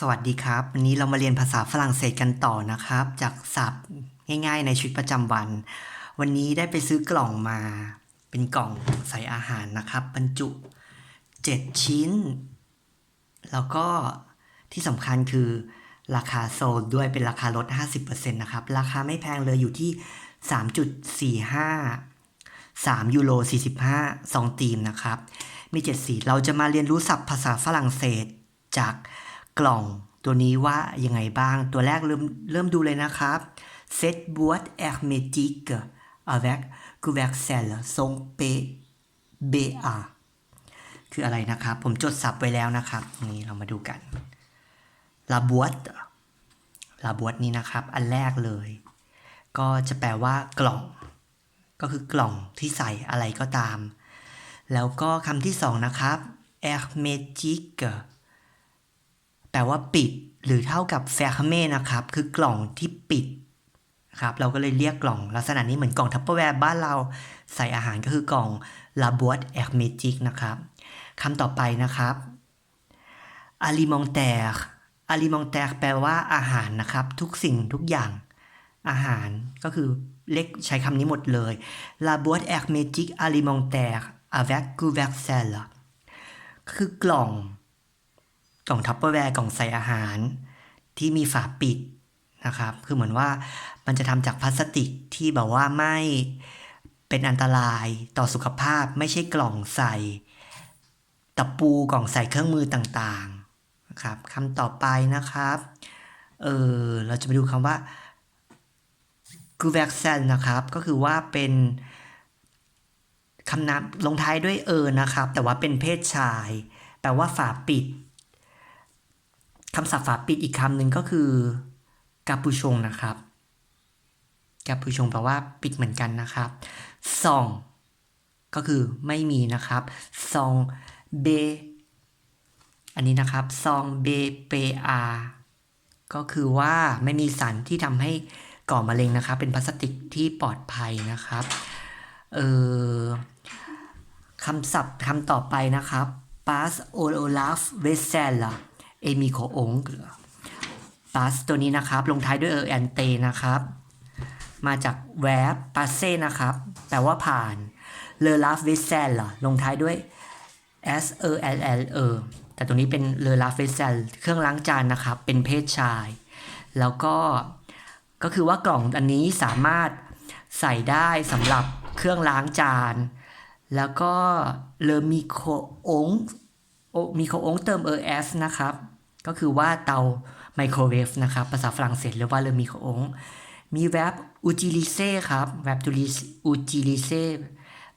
สวัสดีครับ วันนี้เรามาเรียนภาษาฝรั่งเศสกันต่อนะครับ จากศัพท์ง่ายๆในชีวิตประจำวัน วันนี้ได้ไปซื้อกล่องมา เป็นกล่องใส่อาหารนะครับ บรรจุ 7 ชิ้น แล้วก็ที่สำคัญคือราคาโซลด้วยเป็นราคาลด 50%นะครับ ราคาไม่แพงเลยอยู่ที่ 3.45 3 ยูโร 45 2ตีมนะครับ มี 7 สีเราจะมาเรียนรู้ศัพท์ภาษาฝรั่งเศสจาก กล่องตัวนี้ว่ายังไงบ้าง ตัวแรกเริ่มเริ่มดูเลยนะครับ Cette boîte hermétique avec couvercle sont PBA คืออะไรนะครับ ผมจดศัพท์ไว้แล้วนะครับ นี่เรามาดูกัน La boîte La boîte นี้นะครับ อันแรกเลย ก็จะแปลว่ากล่อง ก็คือกล่องที่ใส่อะไรก็ตาม แล้วก็คำที่สองนะครับ hermétique ลว่าปิด หรือเท่ากับ fermé นะครับ คือกล่องที่ปิดครับเราก็เลยเรียกกล่องลักษณะนี้เหมือนกล่องทัพเปอร์แวร์บ้านเราใส่อาหารก็คือกล่อง la boîte hermétique นะครับคำต่อไปนะครับ alimentaire alimentaire แปลว่าอาหารนะครับ ทุกสิ่งทุกอย่างอาหารก็คือเล็กใช้คำนี้หมดเลย la boîte hermétique alimentaire avec couvercle คือกล่อง กล่องทัพเปอร์แวร์กล่องใส่อาหารที่มีฝาปิดนะครับ คือเหมือนว่ามันจะทำจากพลาสติกที่แบบว่าไม่เป็นอันตรายต่อสุขภาพไม่ใช่กล่องใส่ตะปูกล่องใส่เครื่องมือต่างๆนะครับคำต่อไปนะครับเออเราจะไปดูคำว่ากูแวกเซนนะครับ ก็คือว่าเป็นคำนามลงท้ายด้วยเออนะครับ แต่ว่าเป็นเพศชาย แปลว่าฝาปิด คำศัพท์ฝาปิดอีกคำหนึ่งก็คือกาปูชงนะครับกาปูชงแปลว่าปิดเหมือนกันนะครับซองก็คือไม่มีนะครับซองเบอันนี้นะครับซองเบเปอาก็คือว่าไม่มีสารที่ทำให้ก่อมะเร็งนะครับ เป็นพลาสติกที่ปลอดภัยนะครับเออคำศัพท์คำต่อไปนะครับ pass olaf vesella m i c o o n g l e pass ตัวนี้นะครับ ลงท้ายด้วย er and te นะครับ มาจาก verb passe นะครับ แปลว่าผ่าน le laf vesella ลงท้ายด้วย s e l l e แต่ตัวนี้เป็น le laf vesella เครื่องล้างจานนะครับ เป็นเพศชาย แล้วก็ก็คือว่ากล่องอันนี้สามารถใส่ได้สำหรับเครื่องล้างจาน แล้วก็เลอมิโคอง มิโคองเติมเอเอสนะครับ ก็คือว่าเตาไมโครเวฟนะครับ ภาษาฝรั่งเศสเรียกว่าเลอมิโคองมีแวบ utiliser ครับแวบ utiliser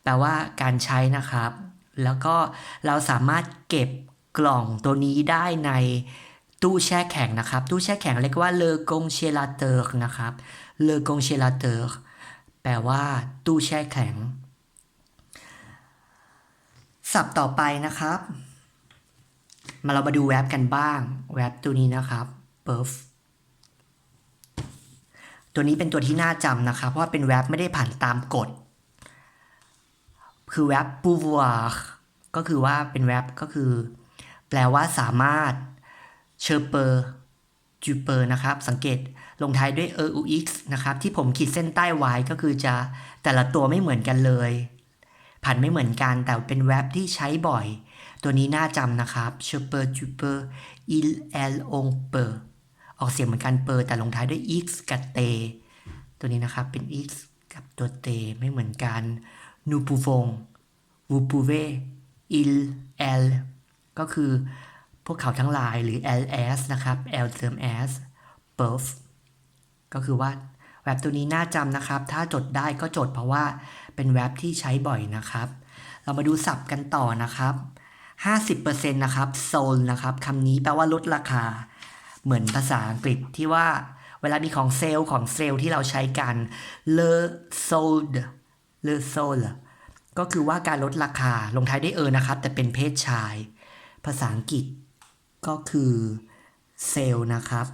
แปลว่าการใช้นะครับ แล้วก็เราสามารถเก็บกล่องตัวนี้ได้ในตู้แช่แข็งนะครับ ตู้แช่แข็งเรียกว่า le congélateur นะครับ le congélateur แปลว่า ตู้แช่แข็ง ศัพท์ต่อไปนะครับ มาเรามาดูแว็บกันบ้าง แว็บตัวนี้นะครับ perf ตัวนี้เป็นตัวที่น่าจำนะครับ เพราะว่าเป็นแว็บไม่ได้ผ่านตามกฎ คือแว็บ pouvoir ก็คือว่าเป็นแว็บก็คือ แปลว่าสามารถเชอร์เปอร์จูเปอร์นะครับ สังเกตลงท้ายด้วย e u x นะครับ ที่ผมขีดเส้นใต้ไว้ก็คือจะแต่ละตัวไม่เหมือนกันเลย ผันไม่เหมือนกันแต่เป็นแว็บที่ใช้บ่อย ตัวนี้น่าจำนะครับเชอร์เปอร์จูเปอร์ il el on per ออกเสียงเหมือนกันเปอร์แต่ลงท้ายด้วย x กับเตตัวนี้นะครับเป็น x กับตัวเตไม่เหมือนกัน nous pouvons vous pouvez il elle ก็คือพวกเขาทั้งหลายหรือ ls นะครับ l เติม s perf ก็คือว่าแว็บตัวนี้น่าจำนะครับ ถ้าจดได้ก็จดเพราะว่าเป็นแว็บที่ใช้บ่อยนะครับ เรามาดูศัพท์กันต่อนะครับ 50%นะครับ sold นะครับคำนี้แปลว่าลดราคา เหมือนภาษาอังกฤษที่ว่าเวลามีของเซลล์ของเซลล์ที่เราใช้กัน le sold le sold ก็คือว่าการลดราคาลงท้ายด้วยเออนะครับ แต่เป็นเพศชาย ภาษาอังกฤษก็คือเซลล์นะครับ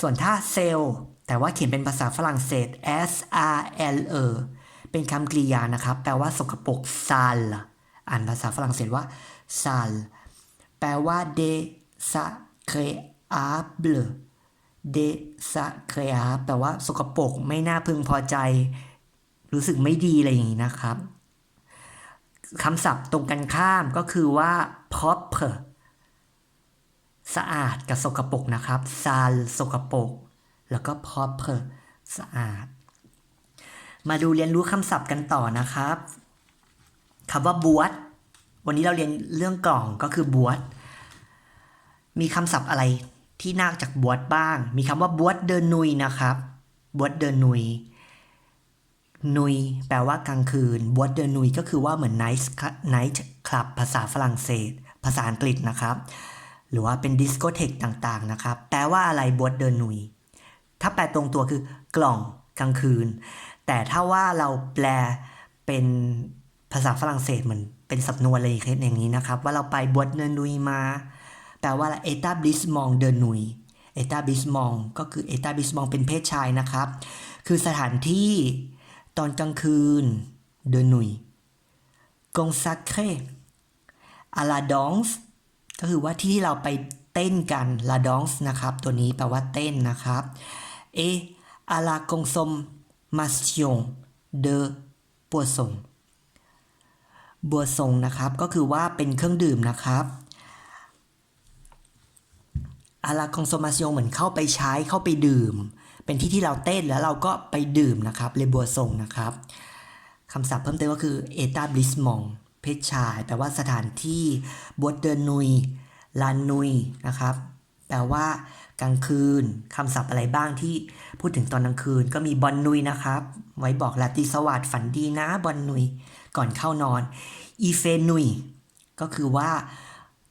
ส่วนถ้าเซลล์แต่ว่าเขียนเป็นภาษาฝรั่งเศส S R L E เป็นคำกริยานะครับ แปลว่าสกปรก sal อ่านภาษาฝรั่งเศสว่า sal แปลว่า de sa c r e able désagréable แปลว่าสกปรกไม่น่าพึงพอใจ รู้สึกไม่ดีอะไรอย่างนี้นะครับคำศัพท์ตรงกันข้ามก็คือว่า propre สะอาดกับสกปรกนะครับ sale สกปรกแล้วก็ propre สะอาด มาดูเรียนรู้คำศัพท์กันต่อนะครับคำว่าบวช วันนี้เราเรียนเรื่องกล่องก็คือบวชมีคำศัพท์อะไรที่นอกจากบวชบ้าง มีคำว่าบวชเดินนุยนะครับบวชเดินนุยนุยแปลว่ากลางคืนบวชเดอนุยก็คือว่าเหมือน night night club ภาษาฝรั่งเศส ภาษาอังกฤษนะครับ หรือว่าเป็นดิสโกเทกต่างๆนะครับแปลว่าอะไรบวชเดอนุยถ้าแปลตรงตัวคือกล่องกลางคืน แต่ถ้าว่าเราแปลเป็นภาษาฝรั่งเศสเหมือน เป็นสำนวนอะไรอย่างนี้นะครับ ว่าเราไปบวชเดอนุยมา แปลว่าเอตาบิสมองเดอนุยเอตาบิสมองก็คือเอตาบิสมองเป็นเพศชายนะครับ คือสถานที่ตอนกลางคืน de nuit consacré à la danse ก็คือว่าที่เราไปเต้นกัน la danse นะครับ ตัวนี้แปลว่าเต้นนะครับ et à la consommation de boisson boisson นะครับ ก็คือว่าเป็นเครื่องดื่มนะครับ à la consommation เหมือนเข้าไปใช้เข้าไปดื่ม เป็นที่ที่เราเต้นแล้วเราก็ไปดื่มนะครับเลบัวทรงนะครับคำศัพท์เพิ่มเติมก็คือเอตาบลิสมองเพศชายแปลว่าสถานที่บวเดอนุยลานนุยนะครับแปลว่ากลางคืนคำศัพท์อะไรบ้างที่พูดถึงตอนกลางคืน ก็มีบอลนุยนะครับ ไว้บอกลาตรีสวัสดฝันดีนะบอลนุย ก่อนเข้านอนอีเฟนุยก็คือว่า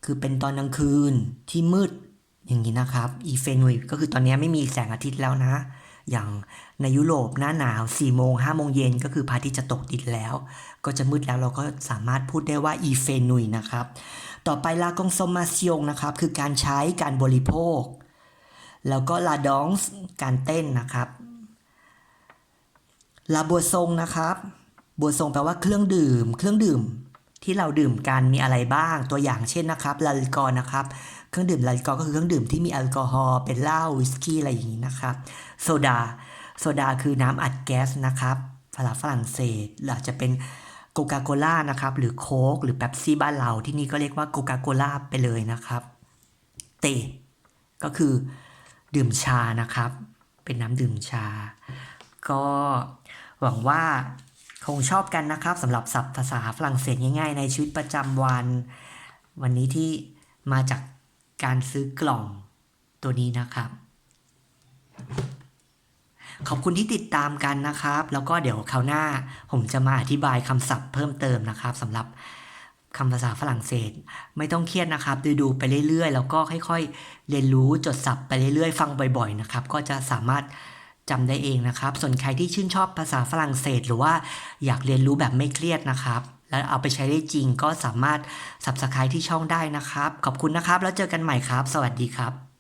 คือเป็นตอนกลางคืนที่มืดอย่างนี้นะครับอีเฟนุยก็คือตอนนี้ไม่มีแสงอาทิตย์แล้วนะ อย่างในยุโรปหน้าหนาว4โมง5โมงเย็นก็คือพระอาทิตย์จะตกดินแล้ว ก็จะมืดแล้วเราก็สามารถพูดได้ว่าอีเฟนุยนะครับ ต่อไปลากงโซมาซิองนะครับคือการใช้การบริโภค แล้วก็ลาดองส์การเต้นนะครับลาบัวซงนะครับ บัวซงแปลว่าเครื่องดื่ม เครื่องดื่ม ที่เราดื่มกันมีอะไรบ้าง ตัวอย่างเช่นนะครับลาลิกอนะครับ เครื่องดื่มลาลิกอก็คือเครื่องดื่มที่มีแอลกอฮอล์ เป็นเหล้า วิสกี้ อะไรอย่างนี้นะครับ โซดา โซดาคือน้ำอัดแก๊สนะครับ ภาษาฝรั่งเศสหรือจะเป็นโกกาโคล่านะครับ หรือโค้ก หรือเป๊ปซี่บ้านเรา ที่นี่ก็เรียกว่าโกกาโคล่าไปเลยนะครับ เต ก็คือดื่มชานะครับ เป็นน้ำดื่มชา ก็หวังว่า คงชอบกันนะครับสำหรับศัพท์ภาษาฝรั่งเศสง่ายๆ ในชีวิตประจำวัน วันนี้ที่มาจากการซื้อกล่องตัวนี้นะครับ ขอบคุณที่ติดตามกันนะครับ แล้วก็เดี๋ยวคราวหน้าผมจะมาอธิบายคำศัพท์เพิ่มเติมนะครับสำหรับคำภาษาฝรั่งเศส ไม่ต้องเครียดนะครับ ดูดูๆไปเรื่อยๆ แล้วก็ค่อยๆ เรียนรู้จดศัพท์ไปเรื่อยๆ ฟังบ่อยๆนะครับ ก็จะสามารถ จำได้เองนะครับ ส่วนใครที่ชื่นชอบภาษาฝรั่งเศส หรือว่าอยากเรียนรู้แบบไม่เครียดนะครับ แล้วเอาไปใช้ได้จริงก็สามารถ subscribe ที่ช่องได้นะครับ ขอบคุณนะครับ แล้วเจอกันใหม่ครับ สวัสดีครับ